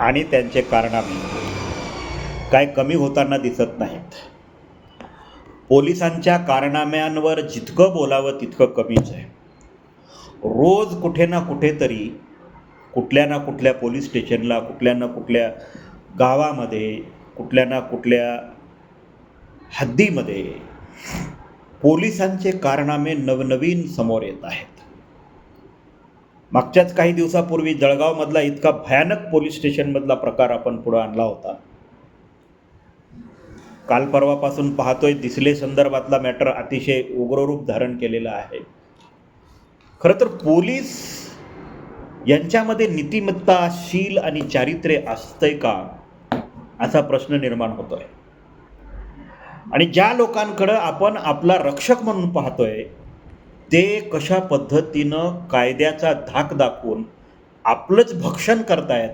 आणि त्यांचे कारनामे काय कमी होताना दिसत नाहीत. पोलिसांच्या कारनाम्यांवर जितकं बोलावं तितकं कमीच आहे. रोज कुठे ना कुठेतरी कुठल्या ना कुठल्या पोलीस स्टेशनला कुठल्या ना कुठल्या गावामध्ये कुठल्या ना कुठल्या हद्दीमध्ये पोलिसांचे कारनामे नवनवीन समोर येत आहेत. मागच्याच काही दिवसापूर्वी जळगावमधला इतका भयानक पोलीस स्टेशनमधला प्रकार आपण पुढं आणला होता. काल परवापासून पाहतोय दिसले संदर्भातला मॅटर अतिशय उग्ररूप धारण केलेला आहे. खरं तर पोलीस यांच्यामध्ये नीतिमत्ता शील आणि चारित्र्य असतंय का असा प्रश्न निर्माण होतोय. आणि ज्या लोकांकडं आपण आपला रक्षक म्हणून पाहतोय ते कशा पद्धतीनं कायद्याचा धाक दाखवून आपलंच भक्षण करतायत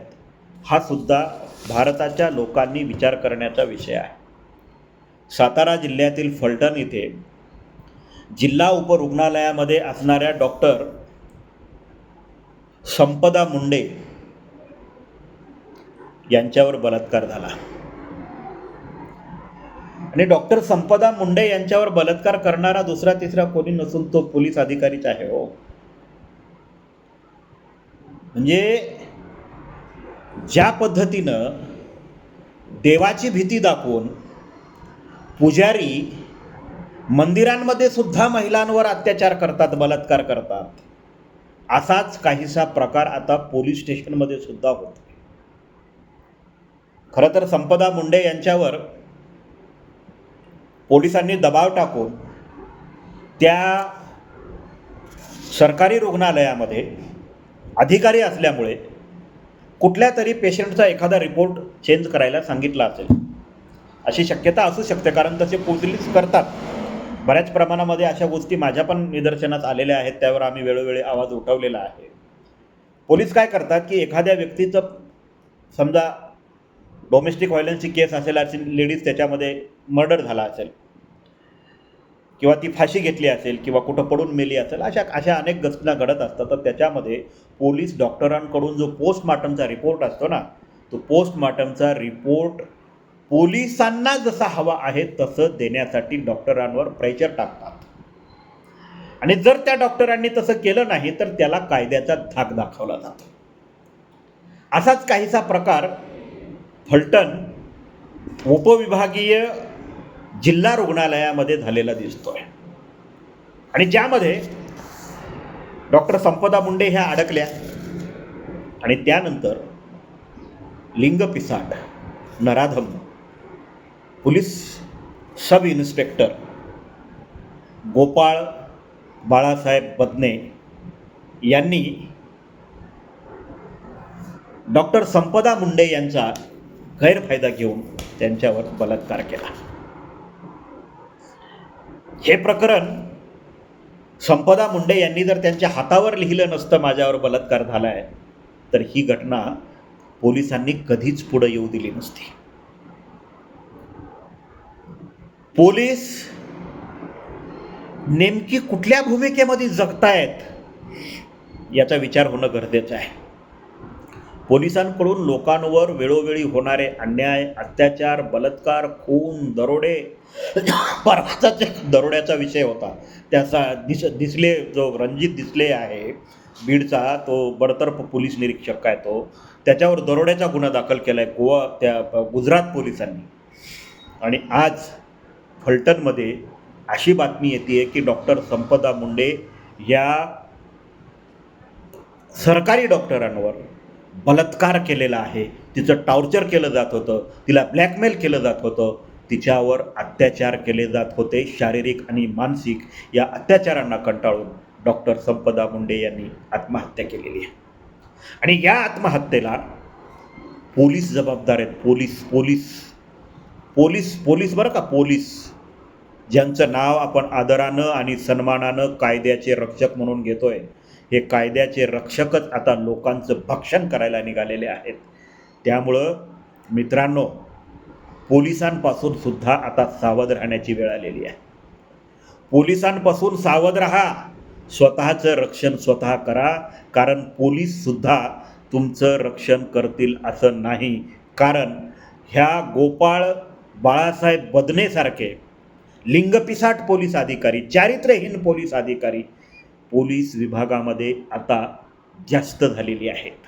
हा सुद्धा भारताच्या लोकांनी विचार करण्याचा विषय आहे. सातारा जिल्ह्यातील फलटण इथे जिल्हा उपरुग्णालयामध्ये असणाऱ्या डॉक्टर संपदा मुंडे यांच्यावर बलात्कार झाला. आणि डॉक्टर संपदा मुंडे यांच्यावर बलात्कार करणारा दुसरा तिसरा कोणी नसून तो पोलीस अधिकारीच आहे हो. म्हणजे ज्या पद्धतीनं देवाची भीती दाखवून पुजारी मंदिरांमध्ये सुद्धा महिलांवर अत्याचार करतात बलात्कार करतात असाच काहीसा प्रकार आता पोलीस स्टेशनमध्ये सुद्धा होतो खरं तर संपदा मुंडे यांच्यावर पोलिसांनी दबाव टाकून त्या सरकारी रुग्णालयामध्ये अधिकारी असल्यामुळे कुठल्या तरी पेशंटचा एखादा रिपोर्ट चेंज करायला सांगितला असेल. अशी शक्यता असू शकते कारण तसे पोलीस करतात. बऱ्याच प्रमाणामध्ये अशा गोष्टी माझ्या पण निदर्शनात आलेल्या आहेत त्यावर आम्ही वेळोवेळी आवाज उठवलेला आहे. पोलीस काय करतात की एखाद्या व्यक्तीचं समजा डोमेस्टिक व्हायलन्सची केस असेल असेल लेडीज त्याच्यामध्ये मर्डर झाला असेल किंवा ती फाशी घेतली असेल किंवा कुठं पडून मेली असेल अशा अशा अनेक घटना घडत असतात. तर त्याच्यामध्ये पोलीस डॉक्टरांकडून जो पोस्टमार्टमचा रिपोर्ट असतो ना तो पोस्टमार्टमचा रिपोर्ट पोलिसांना जसा हवा आहे तसं देण्यासाठी डॉक्टरांवर प्रेशर टाकतात. आणि जर त्या डॉक्टरांनी तसं केलं नाही तर त्याला कायद्याचा धाक दाखवला जातो. असाच काहीसा प्रकार फलटण उपविभागीय जिल्हा रुग्णालयामध्ये झालेला दिसतोय. आणि ज्यामध्ये डॉक्टर संपदा मुंडे ह्या अडकल्या. आणि त्यानंतर लिंगपिसाट नराधम police sub inspector Gopal Balasaheb Badne यांनी डॉक्टर संपदा मुंडे यांचा गैरफायदा घेऊन त्यांच्यावर बलात्कार केला. हे प्रकरण संपदा मुंडे यांनी जर त्यांच्या हातावर लिहिलं नसतं माझ्यावर बलात्कार झाला आहे तर ही घटना पोलिसांनी कधीच पुढं येऊ दिली नसती. पोलीस नेमकी कुठल्या भूमिकेमध्ये जगतायत याचा विचार होणं गरजेचं आहे. पोलिसांकडून लोकांवर वेळोवेळी होणारे अन्याय अत्याचार बलात्कार खून दरोडे परवाचाच दरोड्याचा विषय होता. त्याचा दिस दिसले जो रणजित दिसले आहे बीडचा तो बडतर्फ पोलीस निरीक्षक काय तो त्याच्यावर दरोड्याचा गुन्हा दाखल केला आहे गोवा त्या गुजरात पोलिसांनी. आणि आज फलटणमध्ये अशी बातमी येते की डॉक्टर संपदा मुंडे या सरकारी डॉक्टरांवर बलात्कार केलेला आहे. तिचं टॉर्चर केलं जात होतं. तिला ब्लॅकमेल केलं जात होतं. तिच्यावर अत्याचार केले जात होते शारीरिक आणि मानसिक. या अत्याचारांना कंटाळून डॉक्टर संपदा मुंडे यांनी आत्महत्या केलेली आहे. आणि या आत्महत्येला पोलीस जबाबदार आहेत. पोलीस पोलीस पोलीस पोलीस बरं का पोलीस. ज्यांचं नाव आपण आदरानं आणि सन्मानानं कायद्याचे रक्षक म्हणून घेतोय. हे कायद्याचे रक्षकच आता लोकांचं भक्षण करायला निघालेले आहेत. त्यामुळं मित्रांनो पोलिसांपासून सुद्धा आता सावध राहण्याची वेळ आलेली आहे. पोलिसांपासून सावध राहा. स्वतःचं रक्षण स्वतः करा. कारण पोलीससुद्धा तुमचं रक्षण करतील असं नाही. कारण ह्या गोपाळ बाळासाहेब बदनेसारखे लिंगपिसाट पोलीस अधिकारी चारित्र्यहीन पोलीस अधिकारी पोलीस विभागामध्ये आता जास्त झालेली आहेत.